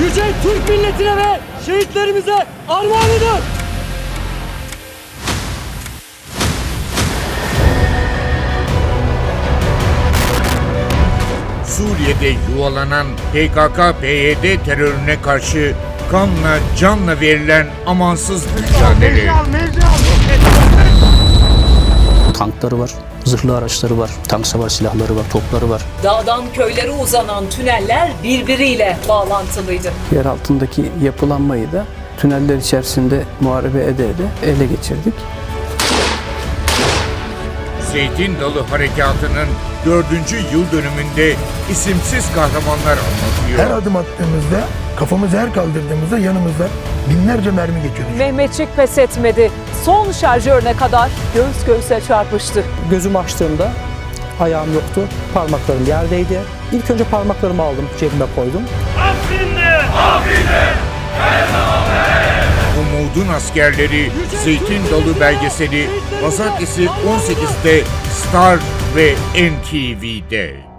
Yüce Türk milletine ve şehitlerimize armağan eder. Suriye'de yuvalanan PKK-PYD terörüne karşı kanla canla verilen amansız mücadele. Tankları var, zırhlı araçları var, tank savar silahları var, topları var. Dağdan köylere uzanan tüneller birbiriyle bağlantılıydı. Yer altındaki yapılanmayı da tüneller içerisinde muharebe ede ede ele geçirdik. Zeytin Dalı Harekatı'nın dördüncü yıl dönümünde isimsiz kahramanlar Her anlatıyor. adım attığımızda, kafamızı her kaldırdığımızda yanımızda binlerce mermi geçiyordu. Mehmetçik pes etmedi. Son şarjörüne kadar göğüs göğüse çarpıştı. Gözümü açtığımda ayağım yoktu. Parmaklarım yerdeydi. İlk önce parmaklarımı aldım, cebime koydum. Umudun askerleri Zeytin Dalı belgeseli Pazartesi 18'de Star ve NTV'de.